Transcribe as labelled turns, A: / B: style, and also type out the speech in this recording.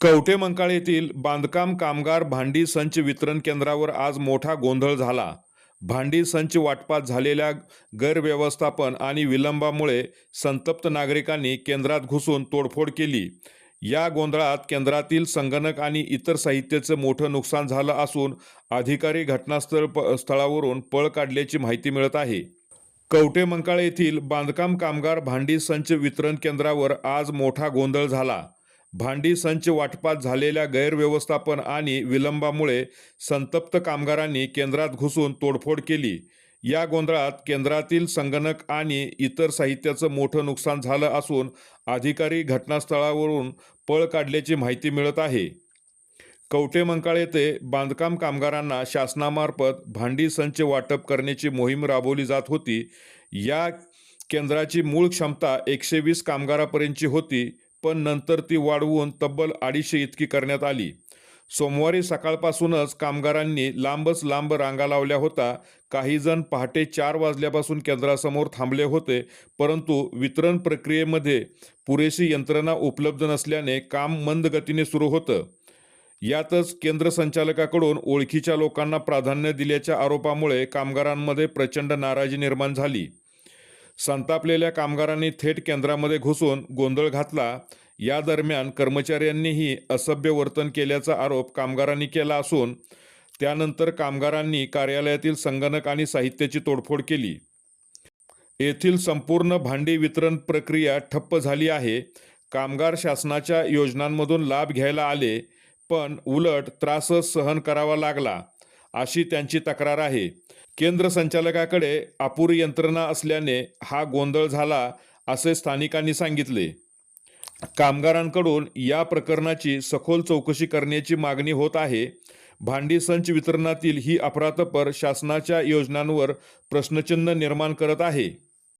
A: कवटे मंकाळ येथील बांधकाम कामगार भांडी संच वितरण केंद्रावर आज मोठा गोंधळ झाला. भांडी संच वाटपात झालेल्या गैरव्यवस्थापन आणि विलंबामुळे संतप्त नागरिकांनी केंद्रात घुसून तोडफोड केली. या गोंधळात केंद्रातील संगणक आणि इतर साहित्याचं मोठं नुकसान झालं असून अधिकारी घटनास्थळ प स्थळावरून पळ काढल्याची माहिती मिळत आहे. कवटे मंकाळ येथील बांधकाम कामगार भांडी संच वितरण केंद्रावर आज मोठा गोंधळ झाला. भांडी संच वाटपात झालेल्या गैरव्यवस्थापन आणि विलंबामुळे संतप्त कामगारांनी केंद्रात घुसून तोडफोड केली. या गोंधळात केंद्रातील संगणक आणि इतर साहित्याचं मोठं नुकसान झालं असून अधिकारी घटनास्थळावरून पळ काढल्याची माहिती मिळत आहे. कवटे मंकाळ येथे बांधकाम कामगारांना शासनामार्फत भांडी संच वाटप करण्याची मोहीम राबवली जात होती. या केंद्राची मूळ क्षमता एकशे वीस कामगारापर्यंतची होती पण नंतर ती वाढवून तब्बल अडीचशे इतकी करण्यात आली. सोमवारी सकाळपासूनच कामगारांनी लांबच लांब रांगा लावल्या होता. काही जण पहाटे चार वाजल्यापासून केंद्रासमोर थांबले होते परंतु वितरण प्रक्रियेमध्ये पुरेशी यंत्रणा उपलब्ध नसल्याने काम मंद गतीने सुरू होतं. यातच केंद्र संचालकाकडून ओळखीच्या लोकांना प्राधान्य दिल्याच्या आरोपामुळे कामगारांमध्ये प्रचंड नाराजी निर्माण झाली. संतापलेल्या कामगारांनी थेट केंद्रामध्ये घुसून गोंधळ घातला. या दरम्यान कर्मचाऱ्यांनीही असभ्य वर्तन केल्याचा आरोप कामगारांनी केला असून त्यानंतर कामगारांनी कार्यालयातील संगणक आणि साहित्याची तोडफोड केली. येथील संपूर्ण भांडी वितरण प्रक्रिया ठप्प झाली आहे. कामगार शासनाच्या योजनांमधून लाभ घ्यायला आले पण उलट त्रासच सहन करावा लागला अशी त्यांची तक्रार आहे. केंद्र संचालकाकडे अपुरी यंत्रणा असल्याने हा गोंधळ झाला असे स्थानिकांनी सांगितले. कामगारांकडून या प्रकरणाची सखोल चौकशी करण्याची मागणी होत आहे. भांडी संच वितरणातील ही अपरातपर शासनाच्या योजनांवर प्रश्नचिन्ह निर्माण करत आहे.